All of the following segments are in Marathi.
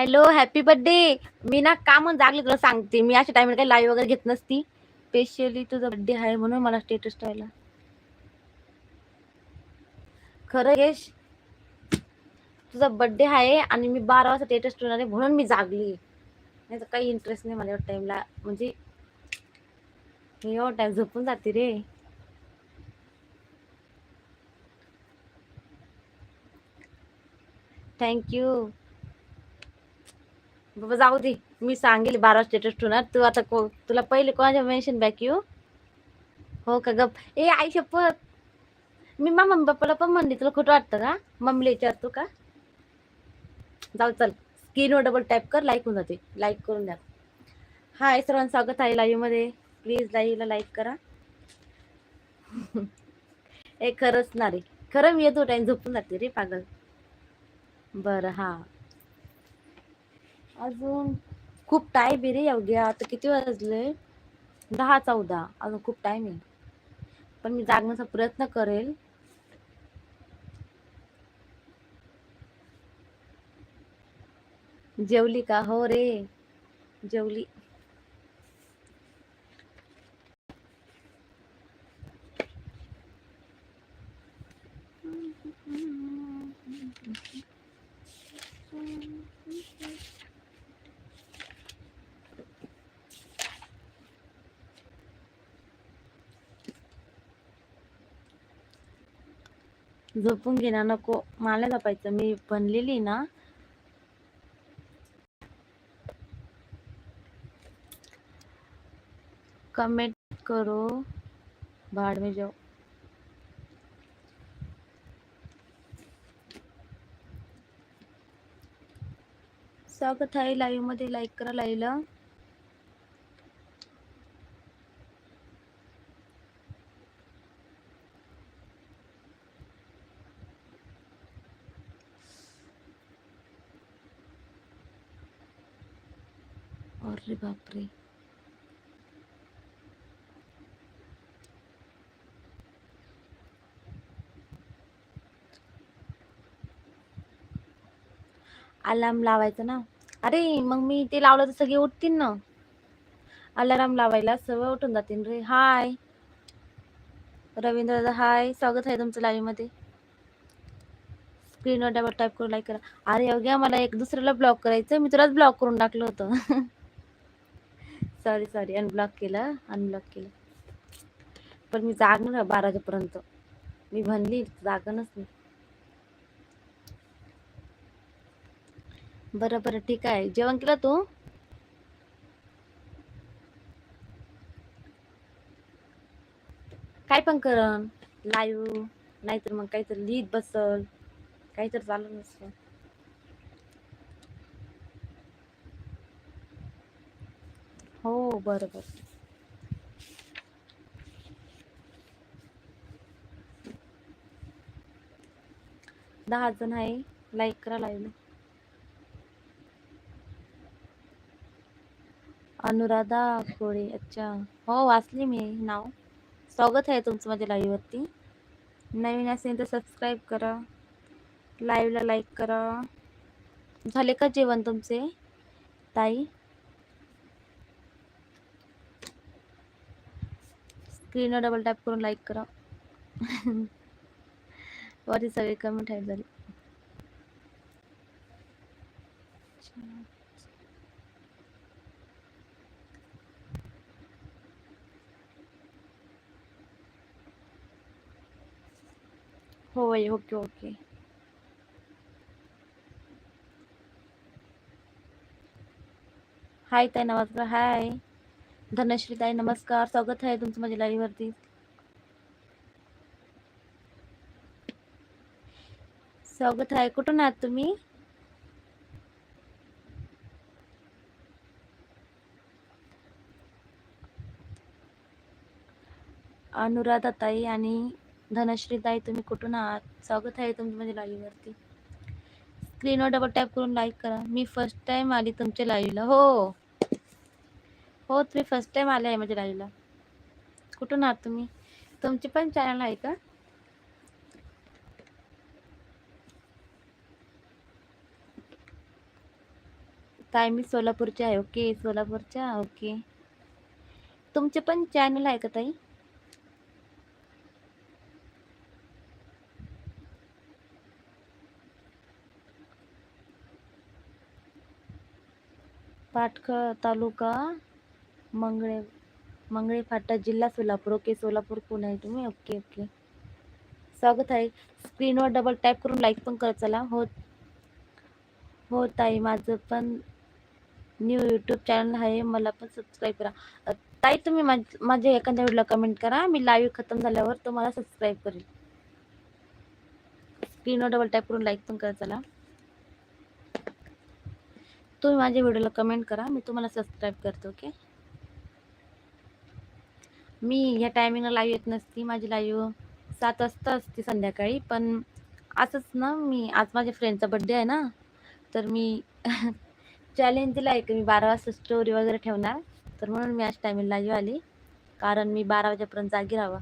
हॅलो हॅपी बर्थडे मी ना का म्हणून जागले तुला सांगते. मी अशा टाइमला काही लाईव्ह वगैरे घेत नसती. स्पेशली तुझा बर्थडे आहे म्हणून मला स्टेटस ठेवायला खरं यश तुझा बर्थडे आहे आणि मी बारा वाजता स्टेटस ठेवणार आहे म्हणून मी जागली. नाही तर काही इंटरेस्ट नाही मला एवढ्या टाइमला म्हणजे मी एवढा टाइम झोपून जाते रे. थँक्यू बाबा जाऊ दे. मी सांगेल बारा स्टेटस ठेवणार. तू आता को तुला पहिले कोणाच्या मेन्शन बॅक येऊ? हो का गप? ए आई शपथ मी मा मम्मी पप्पाला पण म्हणली तुला खोटं वाटतं का? मम्मीला विचारतो का? जाऊ चल. स्क्रीनवर डबल टॅप कर लाईक होऊन जाते. लाईक करून द्या. हाय सर्वांचं स्वागत आहे लाईव्हमध्ये प्लीज लाईव्हला लाईक करा. ए खरंच ना रे. खरं मी येतो टाइम झोपून जाते रे पागल. बरं हां. अजून खूप टाईम आहे रे अवघ्या आता किती वाजले? दहा चौदा. अजून खूप टाइम आहे. पण मी जागण्याचा प्रयत्न करेल. जेवली का? हो रे. जेवली. झोपून घेणार नको. मला झोपायचं. मी बनलेली ना. कमेंट करो. भाड में जाओ. स्वागत आहे लाईव्हमध्ये. लाईक करा लाईव्हला अरे बापरे. अलार्म लावायचं ना? अरे मग मी ते लावलं तर सगळे उठतील ना? अलार्म लावायला सगळं उठून जातील रे. हाय रवींद्र दादा हाय स्वागत आहे तुमचं लाईव्हमध्ये. स्क्रीनवर डबल टाईप करून लाईक करा. अरे अवघ्या मला एक दुसऱ्याला ब्लॉक करायचं मी तुलाच ब्लॉक करून टाकलं होतं. सॉरी सॉरी अनब्लॉक केलं. अनब्लॉक केलं. पण मी जागणार बाराच्या पर्यंत मी म्हणली जागणच नाही. बरं बरं. ठीक आहे. जेवण केलं तू? काय पण करण लाईव्ह नाहीतर मग काहीतरी लिहित बसल. काहीतरी चालू नसतं हो बरं बरं दहा जण आहे लाईक करा लाईव्ह अनुराधा कोळे अच्छा. हो वाचली मी नाव. स्वागत आहे तुमचं माझ्या लाईव्ह वरती. नवीन असेल तर सबस्क्राईब करा. लाईव्हला लाईक करा. झाले का जेवण तुमचे? ताई? स्क्रीनवर डबल टॅप करून लाईक करा वरती सगळे कमेंट आहेत झाले होय ओके ओके हाय ताई नमस्कार हाय धनश्री ताई नमस्कार. स्वागत आहे तुमचं माझ्या लाईव्ह वरती. स्वागत आहे. कुठून आहात तुम्ही? अनुराधा ताई आणि धनश्री ताई तुम्ही कुठून आहात? स्वागत आहे तुमचं माझ्या लाईव्ह वरती. स्क्रीनवर डबल टॅप करून लाईक करा. मी फर्स्ट टाइम आली तुमच्या लाईव्हला हो. हो तुम्ही फर्स्ट टाइम आले आहे माझ्या लाईव्हला. कुठून आहात तुम्ही? तुमचे पण चॅनल आहे का? ताई मी सोलापूरच्या आहे. ओके सोलापूरच्या? ओके. तुमचे पण चॅनल आहे का ताई? पाटखळ तालुका मंगळे मंगळे फाटा जिल्हा सोलापूर. ओके सोलापूर पुणे. आहे तुम्ही ओके ओके. स्वागत आहे. स्क्रीनवर डबल टॅप करून लाईक पण करत चला हो हो ताई माझं पण न्यू यूट्यूब चॅनल आहे. मला पण सबस्क्राईब करा. ताई तुम्ही माझ्या एखाद्या व्हिडिओला कमेंट करा. मी लाईव्ह खतम झाल्यावर तुम्हाला सबस्क्राईब करेल. स्क्रीनवर डबल टॅप करून लाईक पण करत चला. तुम्ही माझ्या व्हिडिओला कमेंट करा. मी तुम्हाला सबस्क्राईब करतो ओके? मी ह्या टायमिंगला लाईव्ह येत नसती माझी लाईव्ह सात वाजता असते संध्याकाळी. पण असंच ना मी आज माझ्या फ्रेंडचा बड्डे आहे ना तर मी चॅलेंज दिला आहे की मी बारा वाजता स्टोरी वगैरे ठेवणार. तर म्हणून मी आज टायमिंगला लाईव्ह आली. कारण मी बारा वाजेपर्यंत जागी राहावा.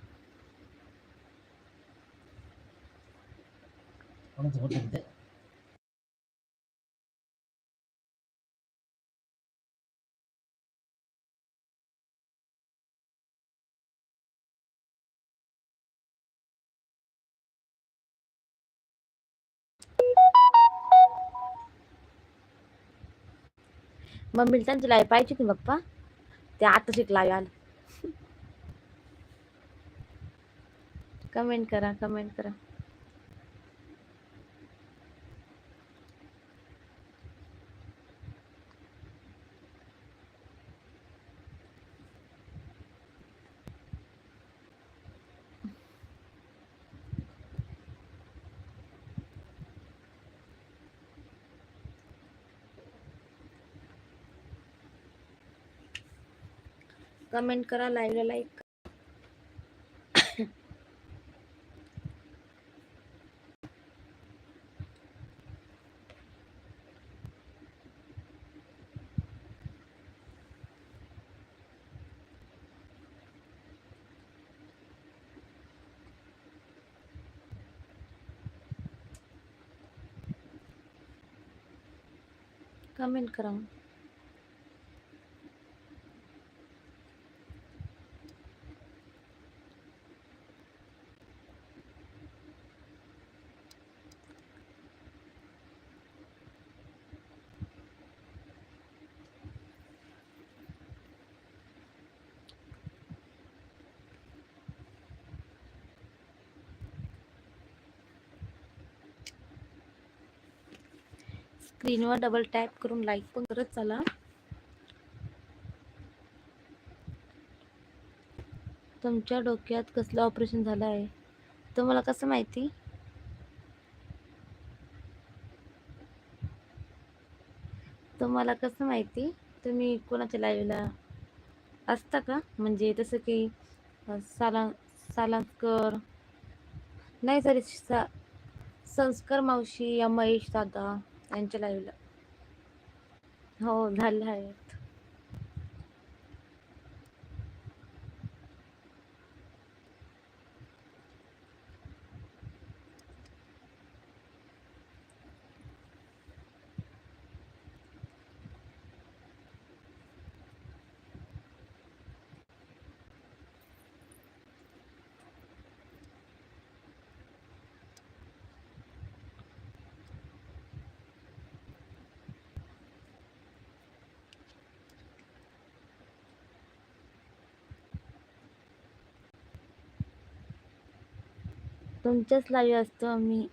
मम्मीला त्यांची लाईव्ह पाहिजे की बाप्पा ते आता शिकला लाईव्ह आलं. कमेंट करा कमेंट करा. कमेंट करा लाईव्हला लाईक कमेंट करा स्क्रीनवर डबल टॅप करून लाईक पण करत चला. तुमच्या डोक्यात कसलं ऑपरेशन झालं आहे? तुम्हाला कसं माहिती? तुम्हाला कसं माहिती? तुम्ही कोणाच्या लाईव्हला असता का? म्हणजे तसं की साला सालांकर नाही सॉरी सा संस्कार मावशी या महेश दादा. यांच्या लाईव्हला हो झालं आहे. तुमच्याच लाईव्ह असतो मी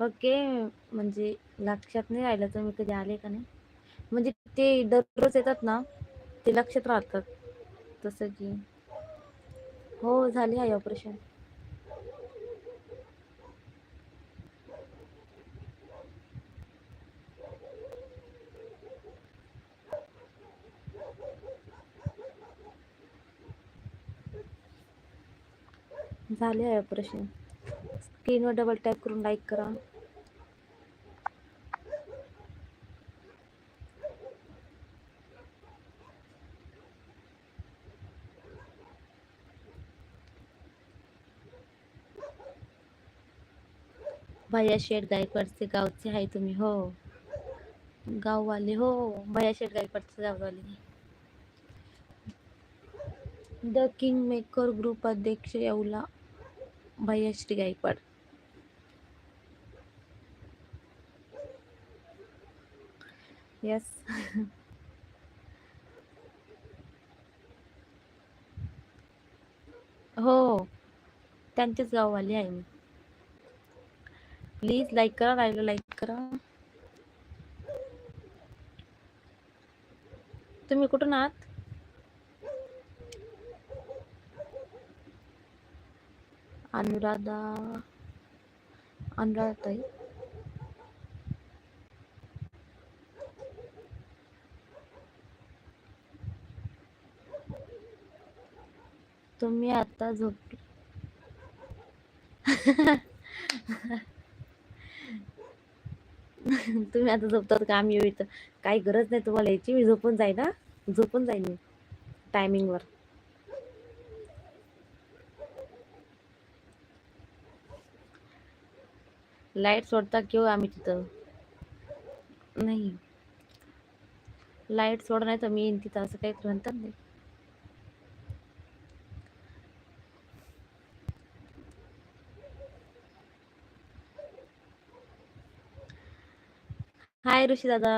ओके म्हणजे लक्षात नाही राहिलं तुम्ही कधी आले का नाही. म्हणजे ते दररोज येतात ना ते लक्षात राहतात. तसं की हो झाले आहे ऑपरेशन झाले आहे ऑपरेशन स्क्रीनवर डबल टॅप करून लाईक करा. भैया शेठ गायकवाडचे गावचे आहे तुम्ही हो. गाववाले हो. भैया शेठ गायकवाडचे गाववाले. द किंग मेकर ग्रुप अध्यक्ष येवला भैयाश्री गायकवाड. यस हो. त्यांचेच गाववाली आहे मी. प्लीज लाईक करा राहिलं लाईक करा. तुम्ही कुठून आहात? अनुराधा अनुराधा ताई तुम्ही आता झोप तुम्ही आता झोपतात काम येऊ इथं काही गरज नाही तुम्हाला यायची मी झोपून जाईन ना झोपून जाईन मी टायमिंगवर लाइट सोडता किंवा आम्ही तिथं? नाही. लाइट सोड नाही तर मी येईन तिथं असं काही म्हणतात नाही हाय ऋषी दादा.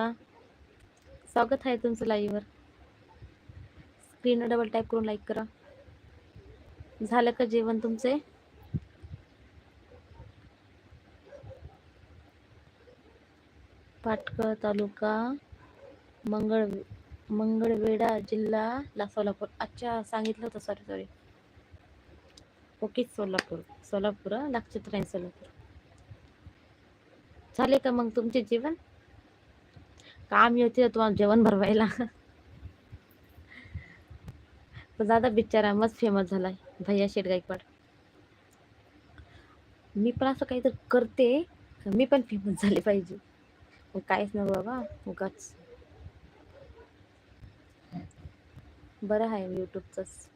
स्वागत आहे तुमचं लाईव्हवर स्क्रीनवर डबल टाईप करून लाईक करा. झालं का जेवण तुमचे? पाटकळ तालुका मंगळ मंगळवेढा जिल्हा ला सोलापूर अच्छा सांगितलं होतं. Sorry sorry okay Solapur. Solapur लक्षात राहील सोलापूर. झाले का मग तुमचे जेवण? काम येते तुम्हाला जेवण भरवायला. दादा बिचारा मस्त फेमस झालाय भैया शेठ गायकवाड मी पण असं काहीतरी करते मी पण फेमस झाले पाहिजे. मग काहीच नको बाबा उगाच. बरं आहे युट्यूबच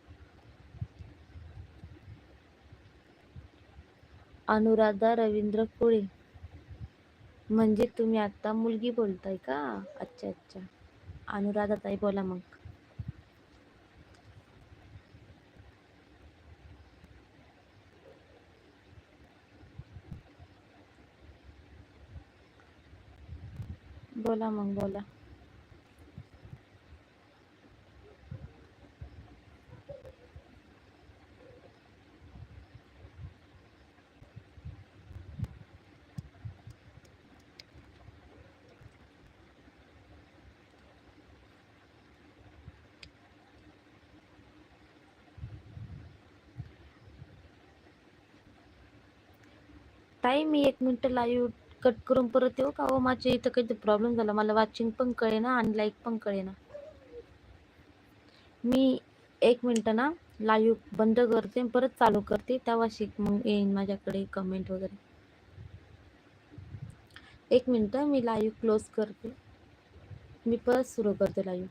अनुराधा रवींद्र कुळे. म्हणजे तुम्ही आता मुलगी बोलताय का? अच्छा अच्छा. अनुराधा ताई बोला मग. बोला मग बोला. ताई मी एक मिनटं लाईव्ह कट करून परत येऊ का? हो माझ्या इथं काहीतरी प्रॉब्लेम झाला. मला वाचिंग पण कळेना आणि लाईक पण कळेना. मी एक मिनिट ना लाईव्ह बंद करते परत चालू करते. तेव्हा शिक मग येईन माझ्याकडे कमेंट वगैरे. एक मिनिट मी लाईव्ह क्लोज करते. मी परत सुरू करते लाईव्ह